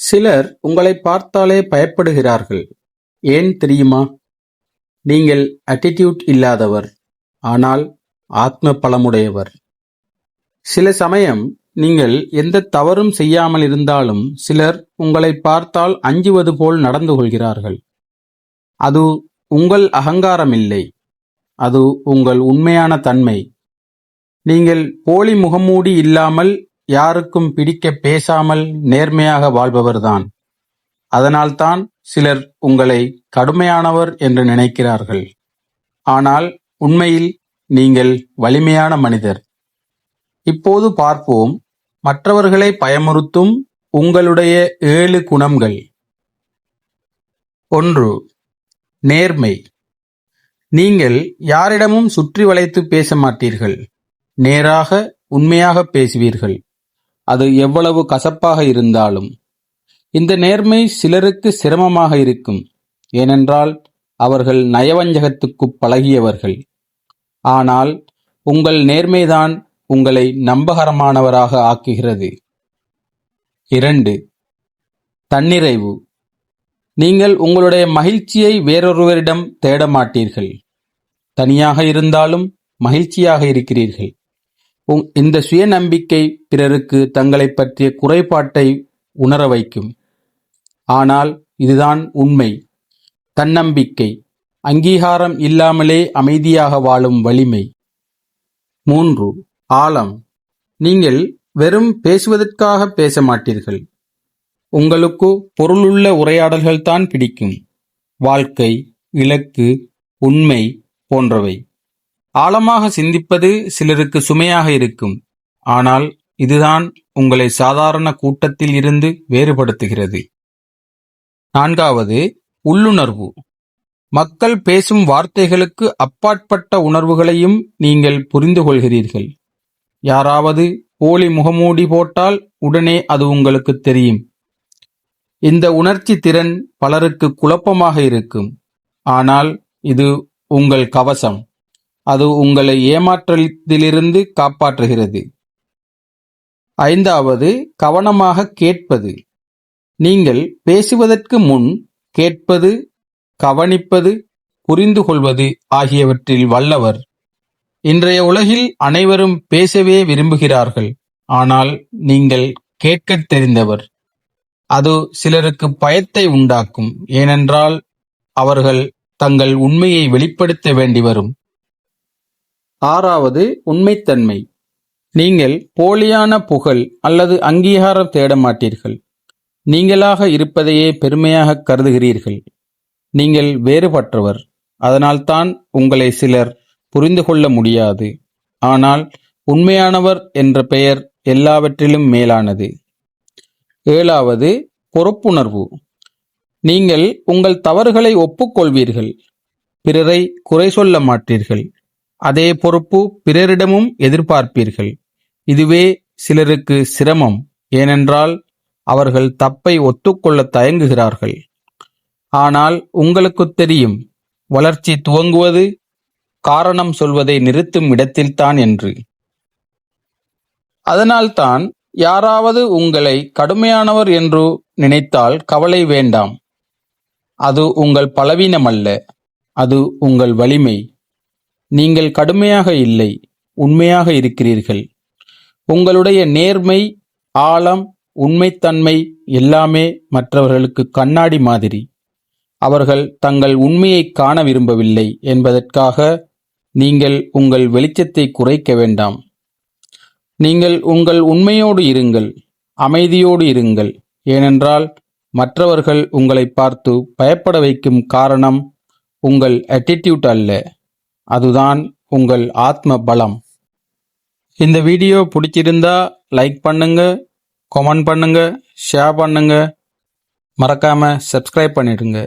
சிலர் உங்களை பார்த்தாலே பயப்படுகிறார்கள். ஏன் தெரியுமா? நீங்கள் அட்டிடியூட் இல்லாதவர் ஆனால் ஆத்ம பலமுடையவர். சில சமயம் நீங்கள் எந்த தவறும் செய்யாமல் இருந்தாலும் சிலர் உங்களை பார்த்தால் அஞ்சுவது போல் நடந்து கொள்கிறார்கள். அது உங்கள் அகங்காரம் இல்லை அது உங்கள் உண்மையான தன்மை. நீங்கள் போலி முகமூடி இல்லாமல் யாருக்கும் பிடிக்க பேசாமல் நேர்மையாக வாழ்பவர்தான். அதனால்தான் சிலர் உங்களை கடுமையானவர் என்று நினைக்கிறார்கள். ஆனால் உண்மையில் நீங்கள் வலிமையான மனிதர். இப்போது பார்ப்போம். மற்றவர்களை பயமுறுத்தும் உங்களுடைய ஏழு குணங்கள். ஒன்று நேர்மை. நீங்கள் யாரிடமும் சுற்றி வளைத்து பேச மாட்டீர்கள். நேராக உண்மையாக பேசுவீர்கள். அது எவ்வளவு கசப்பாக இருந்தாலும். இந்த நேர்மை சிலருக்கு சிரமமாக இருக்கும். ஏனென்றால் அவர்கள் நயவஞ்சகத்துக்குப் பழகியவர்கள். ஆனால் உங்கள் நேர்மைதான் உங்களை நம்பகரமானவராக ஆக்குகிறது. இரண்டு தன்னிறைவு. நீங்கள் உங்களுடைய மகிழ்ச்சியை வேறொருவரிடம் தேட மாட்டீர்கள் தனியாக இருந்தாலும் மகிழ்ச்சியாக இருக்கிறீர்கள். இந்த சுயநம்பிக்கை பிறருக்கு தங்களைப் பற்றிய குறைபாட்டை உணர வைக்கும். ஆனால் இதுதான் உண்மை. தன்னம்பிக்கை அங்கீகாரம் இல்லாமலே அமைதியாக வாழும் வலிமை. மூன்று ஆழம். நீங்கள் வெறும் பேசுவதற்காக பேச மாட்டீர்கள் உங்களுக்கு பொருளுள்ள உரையாடல்கள்தான் பிடிக்கும். வாழ்க்கை இலக்கு உண்மை போன்றவை. ஆழமாக சிந்திப்பது சிலருக்கு சுமையாக இருக்கும். ஆனால் இதுதான் உங்களை சாதாரண கூட்டத்தில் இருந்து வேறுபடுத்துகிறது. நான்காவது உள்ளுணர்வு. மக்கள் பேசும் வார்த்தைகளுக்கு அப்பாற்பட்ட உணர்வுகளையும் நீங்கள் புரிந்து கொள்கிறீர்கள். யாராவது போலி முகமூடி போட்டால் உடனே அது உங்களுக்கு தெரியும். இந்த உணர்ச்சி திறன் பலருக்கு குழப்பமாக இருக்கும். ஆனால் இது உங்கள் கவசம். அது உங்களை ஏமாற்றத்திலிருந்து காப்பாற்றுகிறது. ஐந்தாவது கவனமாக கேட்பது. நீங்கள் பேசுவதற்கு முன் கேட்பது கவனிப்பது புரிந்து கொள்வது ஆகியவற்றில் வல்லவர். இன்றைய உலகில் அனைவரும் பேசவே விரும்புகிறார்கள் ஆனால் நீங்கள் கேட்கத் தெரிந்தவர். அது சிலருக்கு பயத்தை உண்டாக்கும் ஏனென்றால் அவர்கள் தங்கள் உண்மையை வெளிப்படுத்த வேண்டி வரும். ஆறாவது உண்மைத்தன்மை. நீங்கள் போலியான புகழ் அல்லது அங்கீகாரம் தேட மாட்டீர்கள் நீங்களாக இருப்பதையே பெருமையாக கருதுகிறீர்கள். நீங்கள் வேறுபட்டவர். அதனால்தான் உங்களை சிலர் புரிந்து கொள்ள முடியாது. ஆனால் உண்மையானவர் என்ற பெயர் எல்லாவற்றிலும் மேலானது. ஏழாவது பொறுப்புணர்வு. நீங்கள் உங்கள் தவறுகளை ஒப்புக்கொள்வீர்கள். பிறரை குறை சொல்ல மாட்டீர்கள். அதே பொறுப்பு பிறரிடமும் எதிர்பார்ப்பீர்கள். இதுவே சிலருக்கு சிரமம். ஏனென்றால் அவர்கள் தப்பை ஒத்துக்கொள்ள தயங்குகிறார்கள். ஆனால் உங்களுக்குத் தெரியும் வளர்ச்சி துவங்குவது காரணம் சொல்வதை நிறுத்தும் இடத்தில்தான் என்று. அதனால்தான் யாராவது உங்களை கடுமையானவர் என்று நினைத்தால் கவலை வேண்டாம். அது உங்கள் பலவீனமல்ல. அது உங்கள் வலிமை. நீங்கள் கடுமையாக இல்லை உண்மையாக இருக்கிறீர்கள். உங்களுடைய நேர்மை ஆழம் உண்மைத்தன்மை எல்லாமே மற்றவர்களுக்கு கண்ணாடி மாதிரி. அவர்கள் தங்கள் உண்மையை காண விரும்பவில்லை என்பதற்காக நீங்கள் உங்கள் வெளிச்சத்தை குறைக்க வேண்டாம். நீங்கள் உங்கள் உண்மையோடு இருங்கள் அமைதியோடு இருங்கள். ஏனென்றால் மற்றவர்கள் உங்களை பார்த்து பயப்பட வைக்கும் காரணம் உங்கள் attitude அல்ல. அதுதான் உங்கள் ஆத்ம பலம். இந்த வீடியோ பிடிச்சிருந்தா லைக் பண்ணுங்க கமெண்ட் பண்ணுங்க ஷேர் பண்ணுங்க. மறக்காம சப்ஸ்கிரைப் பண்ணிடுங்க.